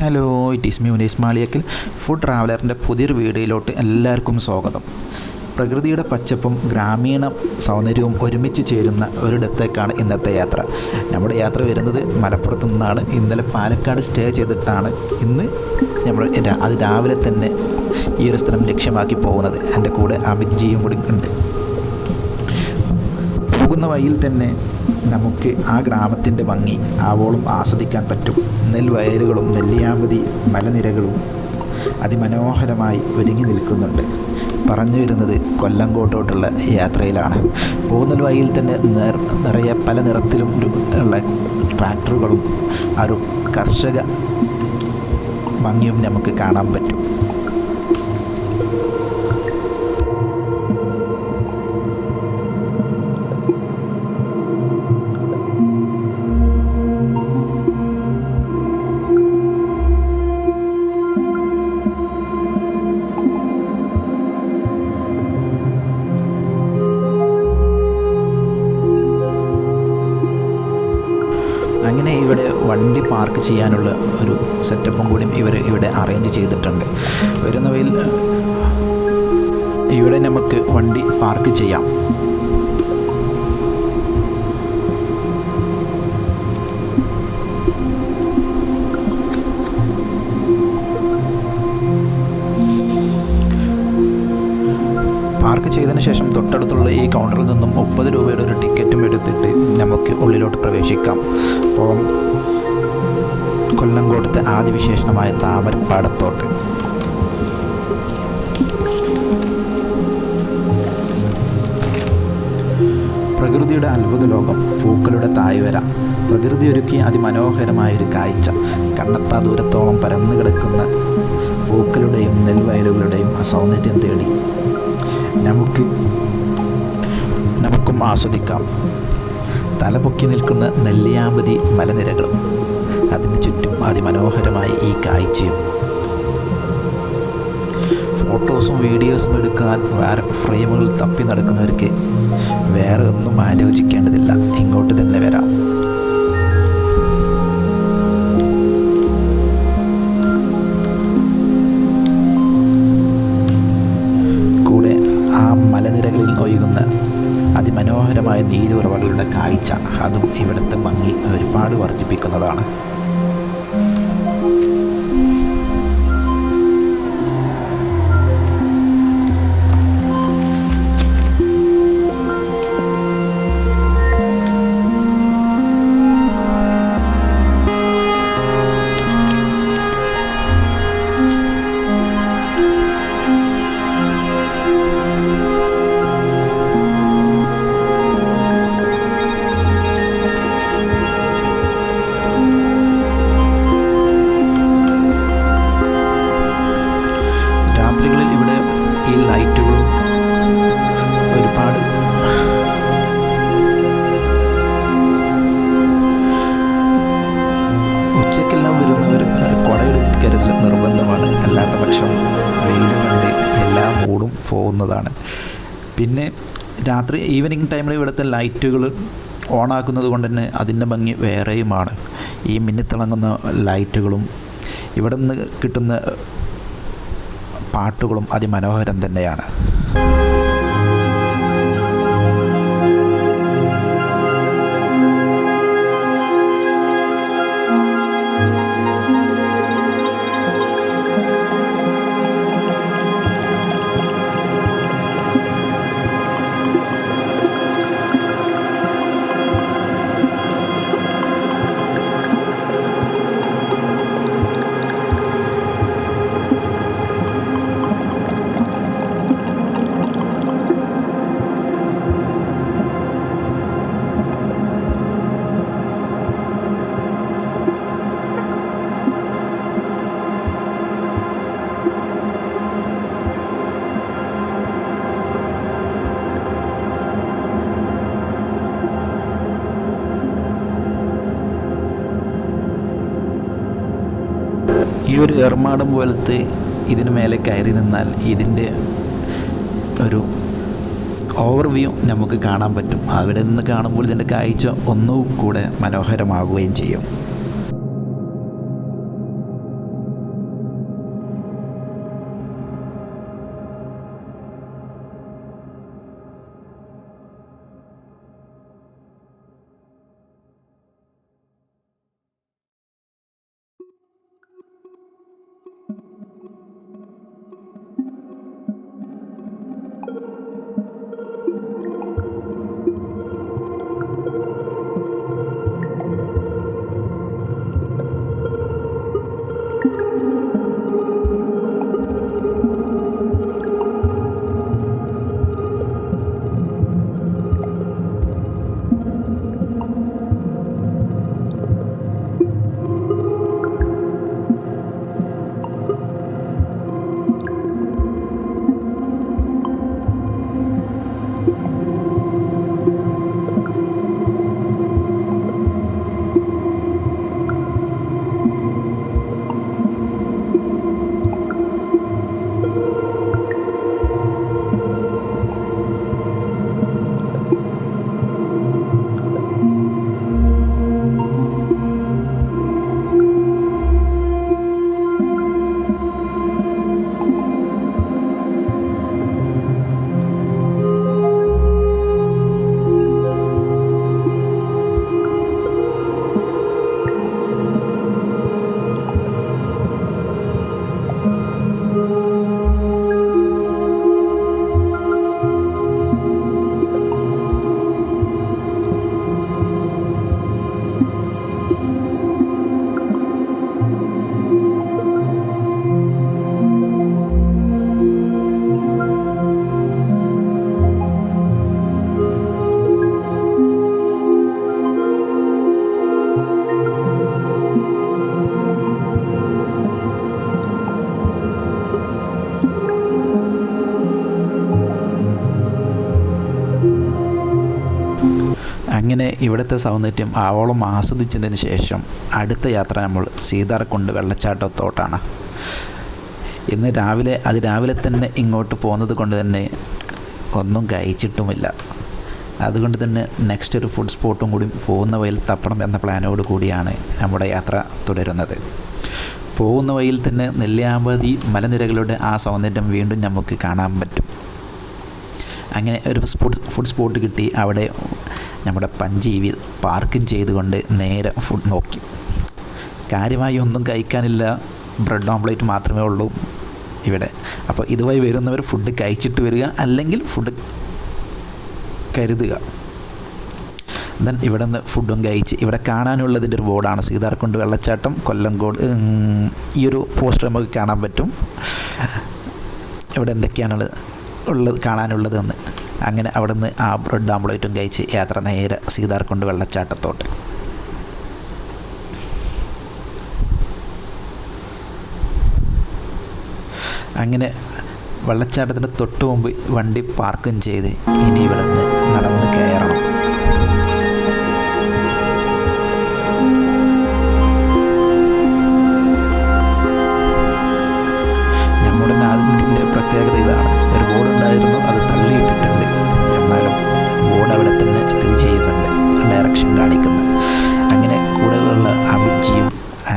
Hello it is me Unees Maliyakkal. Food ട്രാവലറിന്റെ പുതിയൊരു വീഡിയോയിലോട്ട് എല്ലാവർക്കും സ്വാഗതം. പ്രകൃതിയുടെ പച്ചപ്പും ഗ്രാമീണ സൗന്ദര്യവും ഒരുമിച്ച് ചേരുന്ന ഒരിടത്തേക്കാണ് ഇന്നത്തെ യാത്ര. നമ്മുടെ യാത്ര വരുന്നത് മലപ്പുറത്ത് നിന്നാണ്. ഇന്നലെ പാലക്കാട് സ്റ്റേ ചെയ്തിട്ടാണ് ഇന്ന് നമ്മൾ അത് രാവിലെ തന്നെ ഈ ഒരു സ്ഥലം ലക്ഷ്യമാക്കി പോകുന്നത്. എന്റെ കൂടെ അമിത് ജിയും കൂടി ഉണ്ട്. പോകുന്ന വഴിയിൽ തന്നെ നമുക്ക് ആ ഗ്രാമത്തിന്റെ ഭംഗി ആവോളം ആസ്വദിക്കാൻ പറ്റും. നെൽവയലുകളും നെല്ലിയാമ്പതി മലനിരകളും അതിമനോഹരമായി ഒരുങ്ങി നിൽക്കുന്നുണ്ട്. പറഞ്ഞു വരുന്നത് കൊല്ലങ്കോട്ടോട്ടുള്ള യാത്രയിലാണ്. പോകുന്ന വഴിയിൽ തന്നെ നിറയെ പല നിറത്തിലും ഉള്ള ട്രാക്ടറുകളും ആ ഒരു കർഷക ഭംഗിയും നമുക്ക് കാണാൻ പറ്റും. വണ്ടി പാർക്ക് ചെയ്യാനുള്ള ഒരു സെറ്റപ്പും കൂടി ഇവർ ഇവിടെ അറേഞ്ച് ചെയ്തിട്ടുണ്ട്. വരുന്നവയിൽ ഇവിടെ നമുക്ക് വണ്ടി പാർക്ക് ചെയ്യാം. പാർക്ക് ചെയ്തതിന് ശേഷം തൊട്ടടുത്തുള്ള ഈ കൗണ്ടറിൽ നിന്നും മുപ്പത് രൂപയുടെ ഒരു ടിക്കറ്റും എടുത്തിട്ട് നമുക്ക് ഉള്ളിലോട്ട് പ്രവേശിക്കാം. അപ്പോൾ കൊല്ലങ്കോട്ടത്തെ ആദ്യ വിശേഷണമായ താമരപ്പാടത്തോട്ട് പ്രകൃതിയുടെ അത്ഭുത ലോകം പൂക്കളുടെ തായ്വര. പ്രകൃതി ഒരുക്കിയ അതിമനോഹരമായൊരു കാഴ്ച. കണ്ണെത്താ ദൂരത്തോളം പരന്നു കിടക്കുന്ന പൂക്കളുടെയും നെൽവയലുകളുടെയും സൗന്ദര്യം തേടി. നമുക്ക് നമുക്കും ആസ്വദിക്കാം. തലപൊക്കി നിൽക്കുന്ന നെല്ലിയാമ്പതി മലനിരകളും അതിന് ചുറ്റും അതിമനോഹരമായ ഈ കാഴ്ചയും. ഫോട്ടോസും വീഡിയോസും എടുക്കാൻ വേറെ ഫ്രെയിമുകൾ തപ്പി നടക്കുന്നവർക്ക് വേറെ ഒന്നും ആലോചിക്കേണ്ടതില്ല. പക്ഷം വെയിൽ കണ്ട് എല്ലാ മൂടും പോകുന്നതാണ്. പിന്നെ രാത്രി ഈവനിങ് ടൈമിൽ ഇവിടുത്തെ ലൈറ്റുകൾ ഓണാക്കുന്നത് കൊണ്ട് തന്നെ അതിന്റെ ഭംഗി വേറെയുമാണ്. ഈ മിന്നിത്തിളങ്ങുന്ന ലൈറ്റുകളും ഇവിടെ നിന്ന് കിട്ടുന്ന പാട്ടുകളും അതിമനോഹരം തന്നെയാണ്. ഒരു എർമാടം പോലത്തെ ഇതിന് മേലെ കയറി നിന്നാൽ ഇതിന്റെ ഒരു ഓവർവ്യൂ നമുക്ക് കാണാൻ പറ്റും. അവിടെ നിന്ന് കാണുമ്പോൾ ഇതിന്റെ കാഴ്ച ഒന്നും കൂടെ മനോഹരമാകുകയും ചെയ്യും. ഇവിടുത്തെ സൗന്ദര്യം ആവോളം ആസ്വദിച്ചതിന് ശേഷം അടുത്ത യാത്ര നമ്മൾ സീതാർകുണ്ട് വെള്ളച്ചാട്ടത്തോട്ടാണ്. ഇന്ന് രാവിലെ അത് രാവിലെ തന്നെ ഇങ്ങോട്ട് പോകുന്നത് കൊണ്ട് തന്നെ ഒന്നും കഴിച്ചിട്ടുമില്ല. അതുകൊണ്ട് തന്നെ നെക്സ്റ്റ് ഒരു ഫുഡ് സ്പോട്ടും കൂടി പോകുന്ന വഴിയിൽ തപ്പണം എന്ന പ്ലാനോട് കൂടിയാണ് നമ്മുടെ യാത്ര തുടരുന്നത്. പോകുന്ന വഴിയിൽ തന്നെ നെല്ലിയാമ്പതി മലനിരകളുടെ ആ സൗന്ദര്യം വീണ്ടും നമുക്ക് കാണാൻ പറ്റും. അങ്ങനെ ഒരു സ്പോട്ട് ഫുഡ് സ്പോട്ട് കിട്ടി. അവിടെ നമ്മുടെ പഞ്ചീവി പാർക്കിംഗ് ചെയ്തുകൊണ്ട് നേരെ ഫുഡ് നോക്കി. കാര്യമായി ഒന്നും കഴിക്കാനില്ല. ബ്രെഡ് ഓംപ്ലേറ്റ് മാത്രമേ ഉള്ളൂ ഇവിടെ. അപ്പോൾ ഇതുമായി വരുന്നവർ ഫുഡ് കഴിച്ചിട്ട് വരിക അല്ലെങ്കിൽ ഫുഡ് കരുതുക. ദെൻ ഇവിടെ നിന്ന് ഫുഡും കഴിച്ച് ഇവിടെ കാണാനുള്ളതിന്റെ ഒരു ബോർഡാണ്. സീതാർകുണ്ട് വെള്ളച്ചാട്ടം കൊല്ലംകോട് ഈ ഒരു പോസ്റ്റർ നമുക്ക് കാണാൻ പറ്റും. ഇവിടെ എന്തൊക്കെയാണ് ഉള്ളത് കാണാനുള്ളതെന്ന് അങ്ങനെ അവിടെ നിന്ന് ആ ബ്രെഡ് ആംപ്ലേറ്റും കഴിച്ച് യാത്ര നേരെ സീതാർകുണ്ട് വെള്ളച്ചാട്ടത്തോട്ട്. അങ്ങനെ വെള്ളച്ചാട്ടത്തിന്റെ തൊട്ട് മുമ്പ് വണ്ടി പാർക്കും ചെയ്ത് ഇനി ഇവിടെ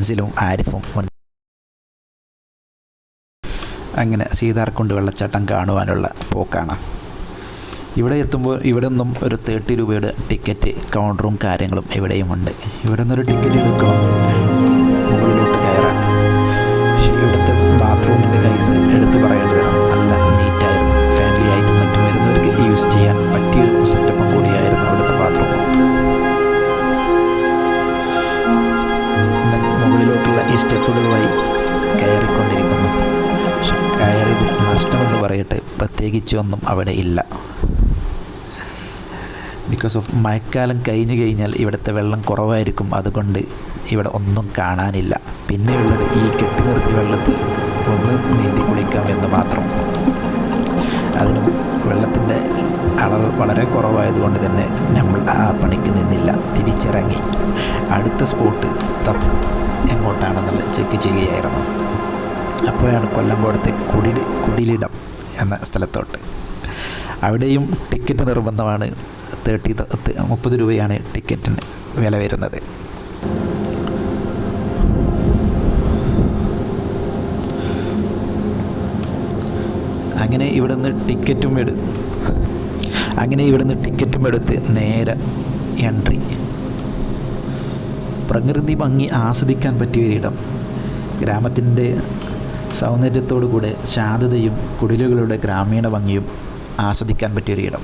ആൻസിലും ആരിഫും മുൻ അങ്ങനെ സീതാർക്കുണ്ട് വെള്ളച്ചാട്ടം കാണുവാനുള്ള പോക്കാണ്. ഇവിടെ എത്തുമ്പോൾ ഇവിടെ നിന്നും ഒരു തേർട്ടി രൂപയുടെ ടിക്കറ്റ് കൗണ്ടറും കാര്യങ്ങളും ഇവിടെയുമുണ്ട്. ഇവിടെ നിന്നൊരു ടിക്കറ്റ് എടുക്കണം. മുകളിലോട്ട് കയറാൻ. പക്ഷേ ഇവിടുത്തെ ബാത്റൂമിന്റെ കൈസ് എടുത്ത് പറയേണ്ടതാണ് ഈ സ്റ്റെപ്പുകളുമായി കയറിക്കൊണ്ടിരിക്കുന്നു കയറിയത് നഷ്ടമെന്ന് പറയട്ടെ പ്രത്യേകിച്ച് ഒന്നും അവിടെ ഇല്ല. ബിക്കോസ് ഓഫ് മഴക്കാലം കഴിഞ്ഞ് കഴിഞ്ഞാൽ ഇവിടുത്തെ വെള്ളം കുറവായിരിക്കും. അതുകൊണ്ട് ഇവിടെ ഒന്നും കാണാനില്ല. പിന്നെയുള്ളത് ഈ കെട്ടി നിർത്തിയ വെള്ളത്തിൽ ഒന്ന് നീന്തി കുളിക്കാം എന്ന് മാത്രം. അതിനും വെള്ളത്തിന്റെ അളവ് വളരെ കുറവായതുകൊണ്ട് തന്നെ നമ്മൾ ആ പണിക്ക് നിന്നില്ല. തിരിച്ചിറങ്ങി. അടുത്ത സ്പോട്ട് തപ്പ് എങ്ങോട്ടാണെന്നുള്ളത് ചെക്ക് ചെയ്യുകയായിരുന്നു. അപ്പോഴാണ് കൊല്ലംകോടത്തെ കുടി കുടിലിടം എന്ന സ്ഥലത്തോട്ട്. അവിടെയും ടിക്കറ്റ് നിർബന്ധമാണ്. തേർട്ടി മുപ്പത് രൂപയാണ് ടിക്കറ്റിന് വില വരുന്നത്. അങ്ങനെ ഇവിടുന്ന് ടിക്കറ്റും എടു അങ്ങനെ ഇവിടുന്ന് ടിക്കറ്റും എടുത്ത് നേരെ എൻട്രി. പ്രകൃതി ഭംഗി ആസ്വദിക്കാൻ പറ്റിയ ഒരിടം ഗ്രാമത്തിന്റെ സൗന്ദര്യത്തോടു കൂടെ ശാന്തതയും കുടിലുകളുടെ ഗ്രാമീണ ഭംഗിയും ആസ്വദിക്കാൻ പറ്റിയ ഒരിടം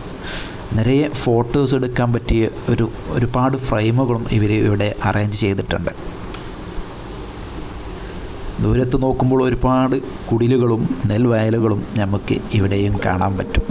നിറയെ ഫോട്ടോസ് എടുക്കാൻ പറ്റിയ ഒരു ഒരുപാട് ഫ്രെയിമുകളും ഇവർ ഇവിടെ അറേഞ്ച് ചെയ്തിട്ടുണ്ട്. ദൂരത്ത് നോക്കുമ്പോൾ ഒരുപാട് കുടിലുകളും നെൽവയലുകളും നമുക്ക് ഇവിടെയും കാണാൻ പറ്റും.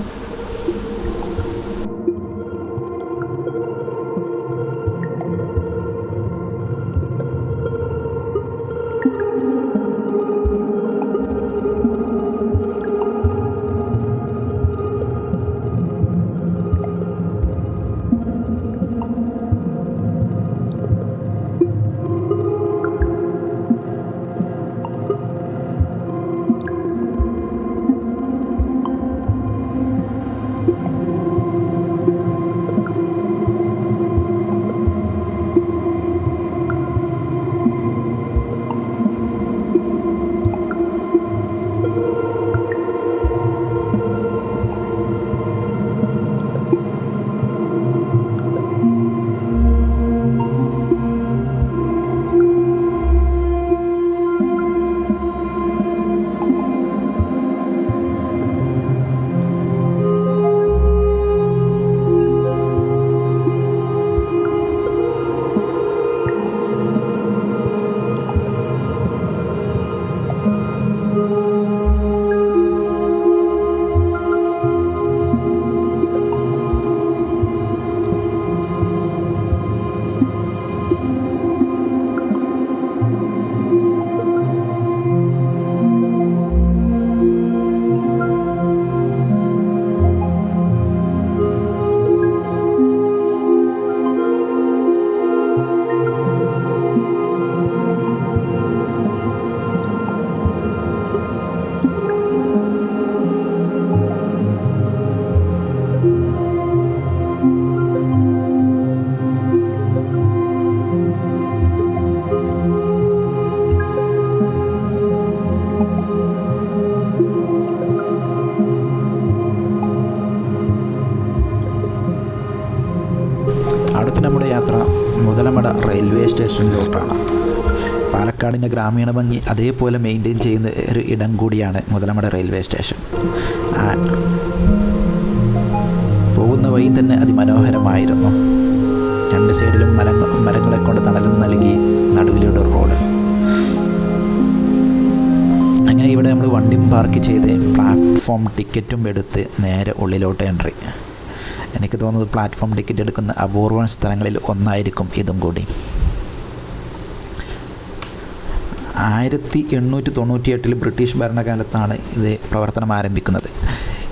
സ്റ്റേഷനിലോട്ടാണ്. പാലക്കാടിന്റെ ഗ്രാമീണ ഭംഗി അതേപോലെ മെയിന്റെയിൻ ചെയ്യുന്ന ഒരു ഇടം കൂടിയാണ് മുതലമട റെയിൽവേ സ്റ്റേഷൻ. പോകുന്ന വഴി തന്നെ അതിമനോഹരമായിരുന്നു. രണ്ട് സൈഡിലും മര മരങ്ങളെ കൊണ്ട് തണലും നൽകി നടുവിലൂടെ റോഡ്. അങ്ങനെ ഇവിടെ നമ്മൾ വണ്ടിയും പാർക്ക് ചെയ്ത് പ്ലാറ്റ്ഫോം ടിക്കറ്റും എടുത്ത് നേരെ ഉള്ളിലോട്ട് എൻട്രി. എനിക്ക് തോന്നുന്നത് പ്ലാറ്റ്ഫോം ടിക്കറ്റ് എടുക്കുന്ന അപൂർവ സ്ഥലങ്ങളിൽ ഒന്നായിരിക്കും ഇതും കൂടി. ആയിരത്തി എണ്ണൂറ്റി തൊണ്ണൂറ്റി എട്ടിൽ ബ്രിട്ടീഷ് ഭരണകാലത്താണ് ഇത് പ്രവർത്തനം ആരംഭിക്കുന്നത്.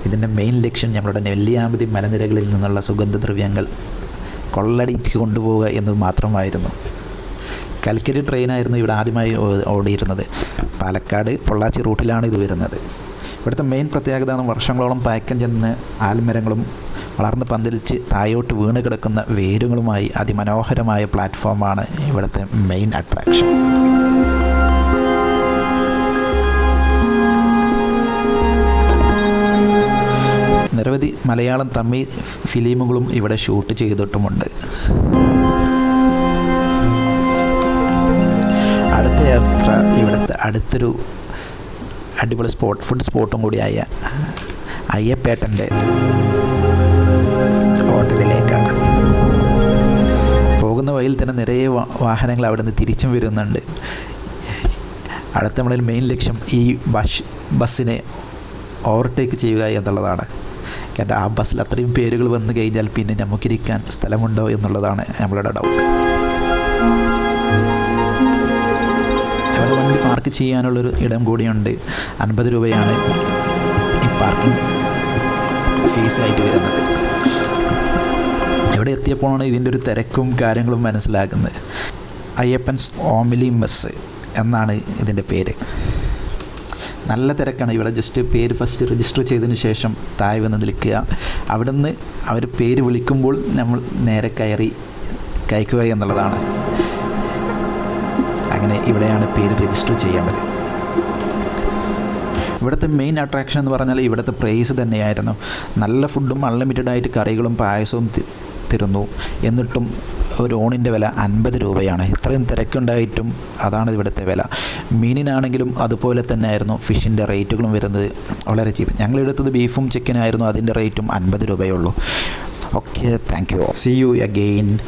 ഇതിന്റെ മെയിൻ ലക്ഷ്യം നമ്മളുടെ നെല്ലിയാമ്പതി മലനിരകളിൽ നിന്നുള്ള സുഗന്ധദ്രവ്യങ്ങൾ കൊള്ളടിച്ച് കൊണ്ടുപോവുക എന്നത് മാത്രമായിരുന്നു. കൽക്കരി ട്രെയിനായിരുന്നു ഇവിടെ ആദ്യമായി ഓടിയിരുന്നത്. പാലക്കാട് പൊള്ളാച്ചി റൂട്ടിലാണ് ഇത് വരുന്നത്. ഇവിടുത്തെ മെയിൻ പ്രത്യേകത എന്ന് വർഷങ്ങളോളം പഴക്കം ചെന്ന് ആൽമരങ്ങളും വളർന്ന് പന്തലിച്ച് തായോട്ട് വീണ് കിടക്കുന്ന വേരുകളുമായി അതിമനോഹരമായ പ്ലാറ്റ്ഫോമാണ് ഇവിടുത്തെ മെയിൻ അട്രാക്ഷൻ നിരവധി മലയാളം തമിഴ് ഫിലിമുകളും ഇവിടെ ഷൂട്ട് ചെയ്തിട്ടുമുണ്ട്. അടുത്ത യാത്ര ഇവിടുത്തെ അടുത്തൊരു അടിപൊളി സ്പോട്ട് ഫുഡ് സ്പോട്ടും കൂടിയായ അയ്യപ്പേട്ടന്റെ ഹോട്ടലിലേക്കാണ്. പോകുന്ന വഴിയിൽ തന്നെ നിറയെ വാഹനങ്ങൾ അവിടെ നിന്ന് തിരിച്ചും വരുന്നുണ്ട്. അടുത്ത നമ്മളിൽ മെയിൻ ലക്ഷ്യം ഈ ബസ് ബസ്സിനെ ഓവർടേക്ക് ചെയ്യുക എന്നുള്ളതാണ്. കാരണം ആ ബസ്സിൽ അത്രയും പേരുകൾ വന്നു കഴിഞ്ഞാൽ പിന്നെ നമുക്കിരിക്കാൻ സ്ഥലമുണ്ടോ എന്നുള്ളതാണ് നമ്മളുടെ ഡൗട്ട് അവിടെ വണ്ടി പാർക്ക് ചെയ്യാനുള്ളൊരു ഇടം കൂടിയുണ്ട്. അൻപത് രൂപയാണ് ഈ പാർക്കിംഗ് ഫീസായിട്ട് വരുന്നത്. ഇവിടെ എത്തിയപ്പോഴാണ് ഇതിന്റെ ഒരു തിരക്കും കാര്യങ്ങളും മനസ്സിലാക്കുന്നത് അയ്യപ്പൻസ് ഓമിലി മെസ്സ് എന്നാണ് ഇതിന്റെ പേര്. നല്ല തിരക്കാണ്. ഇവിടെ ജസ്റ്റ് പേര് ഫസ്റ്റ് രജിസ്റ്റർ ചെയ്തതിന് ശേഷം താഴെ വന്ന് നിൽക്കുക. അവിടെ നിന്ന് അവർ പേര് വിളിക്കുമ്പോൾ നമ്മൾ നേരെ കയറി കയക്കുക എന്നുള്ളതാണ്. അങ്ങനെ ഇവിടെയാണ് പേര് രജിസ്റ്റർ ചെയ്യേണ്ടത്. ഇവിടുത്തെ മെയിൻ അട്രാക്ഷൻ എന്ന് പറഞ്ഞാൽ ഇവിടുത്തെ പ്രൈസ് തന്നെയായിരുന്നു. നല്ല ഫുഡും അൺലിമിറ്റഡ് ആയിട്ട് കറികളും പായസവും തരുന്നു. എന്നിട്ടും ഒരു ഓണിന്റെ വില അൻപത് രൂപയാണ്. ഇത്രയും തിരക്കുണ്ടായിട്ടും അതാണ് ഇവിടുത്തെ വില. മീനിനാണെങ്കിലും അതുപോലെ തന്നെ ആയിരുന്നു ഫിഷിന്റെ റേറ്റുകളും വരുന്നത് വളരെ ചീപ്പ്. ഞങ്ങൾ എടുത്തത് ബീഫും ചിക്കനായിരുന്നു അതിന്റെ റേറ്റും അൻപത് രൂപയേ ഉള്ളൂ. Okay thank you see you again